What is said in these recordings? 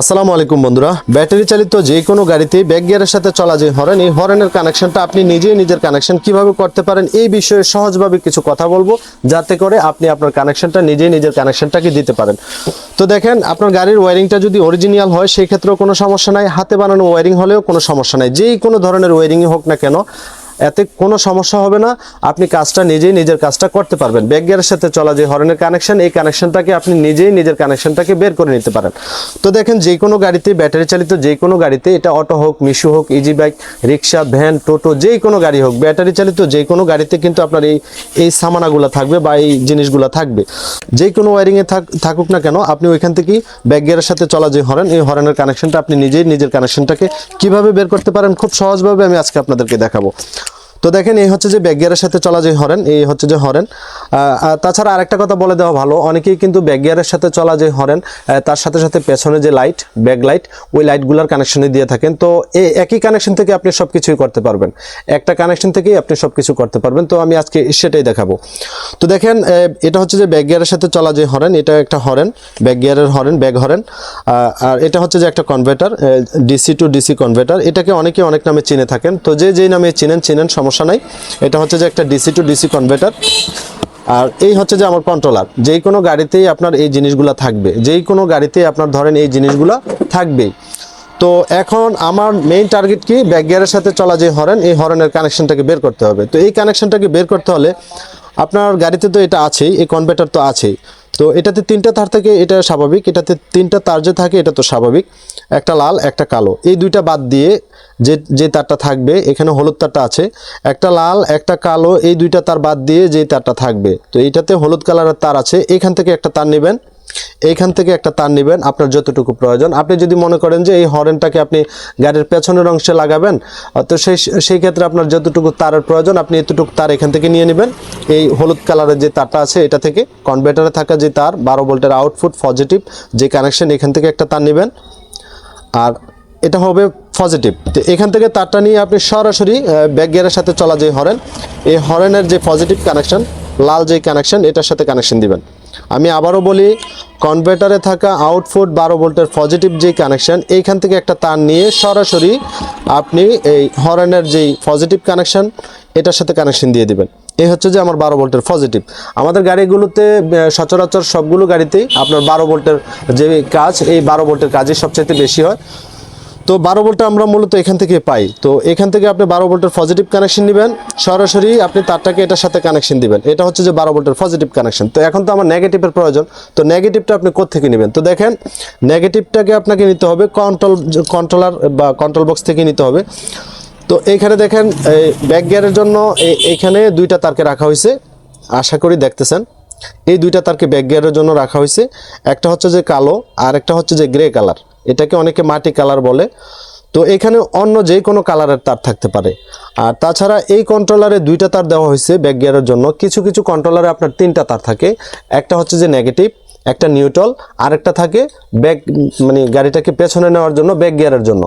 আসসালামু আলাইকুম বন্ধুরা। ব্যাটারি চালিত যে কোনো গাড়িতে ব্যাক গিয়ারের সাথে চলা যে হরেন এই হরেনের কানেকশনটা আপনি নিজেই নিজের কানেকশন কীভাবে করতে পারেন, এই বিষয়ে সহজভাবে কিছু কথা বলব, যাতে করে আপনি আপনার কানেকশনটা নিজেই নিজের কানেকশনটাকে দিতে পারেন। তো দেখেন, আপনার গাড়ির ওয়ারিংটা যদি অরিজিনাল হয় সেই ক্ষেত্রেও কোনো সমস্যা নাই। হাতে বানানো ওয়ারিং হলেও কোনো সমস্যা নাই। যেই কোনো ধরনের ওয়ারিংই হোক না কেন এতে কোনো সমস্যা হবে না। আপনি কাজটা নিজেই নিজের কাজটা করতে পারবেন। ব্যাক গিয়ারের সাথে চলা যে হরেনের কানেকশন এই কানেকশনটাকে আপনি নিজেই নিজের কানেকশনটাকে বের করে নিতে পারেন। তো দেখেন, যে কোনো গাড়িতে ব্যাটারি চালিত যে কোনো গাড়িতে, এটা অটো হোক, মিশু হোক easy bike rickshaw van toto যে কোনো গাড়ি হোক ব্যাটারি চালিত যে কোনো গাড়িতে কিন্তু আপনার এই এই সামানাগুলো থাকবে বা এই জিনিসগুলো থাকবে। যে কোনো ওয়ারিংয়ে থাক, থাকুক না কেন, আপনি ওইখান থেকেই ব্যাক গিয়ারের সাথে চলা যে হরেন, এই হরেনের কানেকশনটা আপনি নিজেই নিজের কানেকশনটাকে কীভাবে বের করতে পারেন, খুব সহজভাবে আমি আজকে আপনাদেরকে দেখাবো। তো দেখেন, এই হচ্ছে যে ব্যাগিয়ারের সাথে চলা যে হরেন, এই হচ্ছে যে হরেন। তাছাড়া আরেকটা কথা বলে দেওয়া ভালো, অনেকেই কিন্তু ব্যাগিয়ারের সাথে চলা যে হরেন তার সাথে সাথে পেছনে যে লাইট ব্যাক লাইট ওই লাইটগুলোর কানেকশনে দিয়ে থাকেন। তো এই একই কানেকশন থেকে আপনি সব কিছুই করতে পারবেন। একটা কানেকশন থেকেই আপনি সব কিছু করতে পারবেন। তো আমি আজকে সেটাই দেখাবো। তো দেখেন এটা হচ্ছে যে ব্যাগিয়ারের সাথে চলা যে হরেন, এটা একটা হরেন, ব্যাগিয়ারের হরেন ব্যাগ হরেন। আর এটা হচ্ছে যে একটা converter DC to DC converter এটাকে অনেকে অনেক নামে চিনে থাকেন। তো যে যেই নামে চিনেন চিনেন, সমস্যা নাই। এটা হচ্ছে যে একটা ডিসি টু ডিসি কনভার্টার আর এই হচ্ছে যে আমার কন্ট্রোলার যেই কোনো গাড়িতেই আপনার এই জিনিসগুলো থাকবে, যেই কোনো গাড়িতেই আপনার ধরেন এই জিনিসগুলো থাকবেই। তো এখন আমার মেইন টার্গেট কি? ব্যাক গিয়ারের সাথে চলা যে হরেন এই হরেনের কানেকশনটাকে বের করতে হবে। তো এই কানেকশনটাকে বের করতে হলে আপনার গাড়িতে তো এটা আছেই, এই কনভার্টার তো আছেই। তো এটাতে তিনটা তার থাকে, এটা স্বাভাবিক, এটাতে তিনটা তার যে থাকে, এটা তো স্বাভাবিক। একটা লাল, একটা কালো। এই দুইটা বাদ দিয়ে যে যে তারটা থাকবে, এখানে হলুদ তারটা আছে। একটা লাল, একটা কালো, এই দুইটা তার বাদ দিয়ে যে তারটা থাকবে। তো এইটাতে হলুদ কালারের তার আছে, এখান থেকে একটা তার নেবেন। এইখান থেকে একটা তার নেবেন, আপনার যতটুকু প্রয়োজন। আপনি যদি মনে করেন যে এই হরেনটাকে আপনি গাড়ির পেছনের অংশে লাগাবেন, তো সেই সেই ক্ষেত্রে আপনার যতটুকু তারের প্রয়োজন, আপনি এতটুকু তার এখান থেকে নিয়ে নেবেন। এই হলুদ কালারের যে তারটা আছে, এটা থেকে কনভার্টারে থাকা যে তার, বারো ভোল্টের আউটপুট পজিটিভ যে কানেকশন এখান থেকে একটা তার নেবেন। আর এটা হবে পজিটিভ তো এখান থেকে তারটা নিয়ে আপনি সরাসরি ব্যাক গিয়ারের সাথে চলা যে হরেন, এই হরেনের যে পজিটিভ কানেকশন লাল যে কানেকশন এটার সাথে কানেকশন দিবেন। আমি আবারও বলি কনভার্টারে থাকা আউটফুট বারো ভোল্টের পজিটিভ যে কানেকশন এইখান থেকে একটা তার নিয়ে সরাসরি আপনি এই হরেনের যেই পজিটিভ কানেকশন এটার সাথে কানেকশন দিয়ে দিবেন। এই হচ্ছে যে আমার বারো ভোল্টের পজিটিভ আমাদের গাড়িগুলোতে সচরাচর সবগুলো গাড়িতেই আপনার বারো ভোল্টের যে কাজ, এই বারো ভোল্টের কাজই সবচাইতে বেশি হয়। তো বারো ভোল্টটা আমরা মূলত এখান থেকে পাই। তো এখান থেকে আপনি বারো ভোল্টের পজিটিভ কানেকশন নেবেন, সরাসরি আপনি তারটাকে এটার সাথে কানেকশন দিবেন। এটা হচ্ছে যে বারো ভোল্টের পজিটিভ কানেকশন তো এখন তো আমার নেগেটিভের প্রয়োজন, তো নেগেটিভটা আপনি কোথেকে নেবেন? তো দেখেন নেগেটিভটাকে আপনাকে নিতে হবে কন্ট্রোল কন্ট্রোলার বা কন্ট্রোল বক্স থেকে নিতে হবে। তো এইখানে দেখেন ব্যাক গিয়ারের জন্য এইখানে দুইটা তারকে রাখা হয়েছে। আশা করি দেখতেছেন, এই দুইটা তারকে ব্যাক গিয়ারের জন্য রাখা হয়েছে। একটা হচ্ছে যে কালো আর একটা হচ্ছে যে গ্রে কালার এটাকে অনেকে মাটি কালার বলে। তো এখানে অন্য যে কোনো কালারের তার থাকতে পারে। আর তাছাড়া এই কন্ট্রোলারে দুইটা তার দেওয়া হয়েছে ব্যাক গিয়ারের জন্য। কিছু কিছু কন্ট্রোলারে আপনার তিনটা তার থাকে। একটা হচ্ছে যে নেগেটিভ একটা নিউট্রাল আরেকটা থাকে ব্যাক মানে গাড়িটাকে পেছনে নেওয়ার জন্য ব্যাক গিয়ারের জন্য।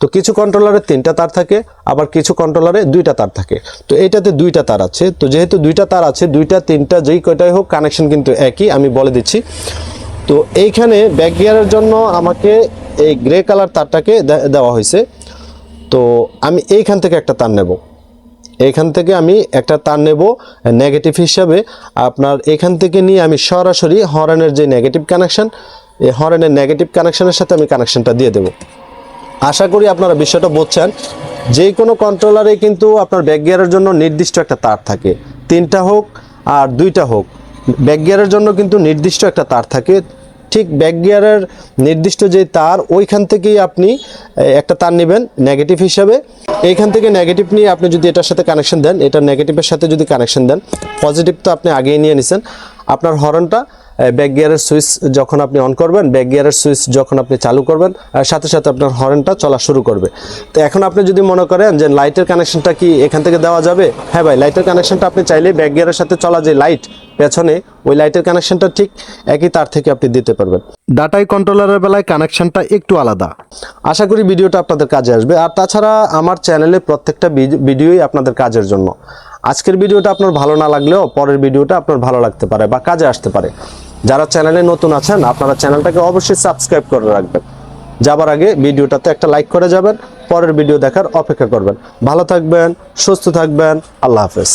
তো কিছু কন্ট্রোলারে তিনটা তার থাকে, আবার কিছু কন্ট্রোলারে দুইটা তার থাকে। তো এইটাতে দুইটা তার আছে। তো যেহেতু দুইটা তার আছে, দুইটা, তিনটা যেই কয়টাই হোক কানেকশন কিন্তু একই, আমি বলে দিচ্ছি। তো এইখানে ব্যাক গিয়ারের জন্য আমাকে এই গ্রে কালার তারটাকে দেওয়া হয়েছে। তো আমি এইখান থেকে একটা তার নেব। এখান থেকে আমি একটা তার নেব নেগেটিভ হিসাবে। আপনার এখান থেকে নিয়ে আমি সরাসরি হরেনের যে নেগেটিভ কানেকশান, এই হরেনের নেগেটিভ কানেকশানের সাথে আমি কানেকশানটা দিয়ে দেব। আশা করি আপনারা বিষয়টা বুঝছেন। যে কোনো কন্ট্রোলারে কিন্তু আপনার ব্যাক গিয়ারের জন্য নির্দিষ্ট একটা তার থাকে। তিনটা হোক আর দুইটা হোক। ব্যাক গিয়ারের জন্য কিন্তু নির্দিষ্ট একটা তার থাকে। ঠিক ব্যাক গিয়ারের নির্দিষ্ট যে তার, ওইখান থেকেই আপনি একটা তার নেবেন নেগেটিভ হিসাবে। এইখান থেকে নেগেটিভ নিয়ে আপনি যদি এটার সাথে কানেকশন দেন, এটা নেগেটিভের সাথে যদি কানেকশন দেন পজিটিভ তো আপনি আগেই নিয়ে নিছেন। আপনার হরনটা ব্যাক গিয়ারের সুইচ যখন আপনি অন করবেন ব্যাক গিয়ারের সুইচ যখন আপনি চালু করবেন সাথে সাথে আপনার হর্নটা চলা শুরু করবে। তো এখন আপনি যদি মনে করেন যে লাইটের কানেকশনটা কি এখান থেকে দেওয়া যাবে? হ্যাঁ ভাই লাইটের কানেকশনটা আপনি চাইলে ব্যাক গিয়ারের সাথে চলা যে লাইট পেছনে ওই লাইটের কানেকশনটা ঠিক একই তার থেকে আপনি দিতে পারবেন। ডাটাই কন্ট্রোলারের বেলায় কানেকশনটা একটু আলাদা। আশা করি ভিডিওটা আপনাদের কাজে আসবে। আর তাছাড়া আমার চ্যানেলে প্রত্যেকটা ভিডিওই আপনাদের কাজের জন্য। আজকের ভিডিওটা আপনার ভালো না লাগলেও পরের ভিডিওটা আপনার ভালো লাগতে পারে বা কাজে আসতে পারে। যারা চ্যানেলে নতুন আছেন, আপনারা চ্যানেলটাকে অবশ্যই সাবস্ক্রাইব করে রাখবেন। যাবার আগে ভিডিওটাতে একটা লাইক করে যাবেন, পরের ভিডিও দেখার অপেক্ষা করবেন। ভালো থাকবেন, সুস্থ থাকবেন, আল্লাহ হাফেজ।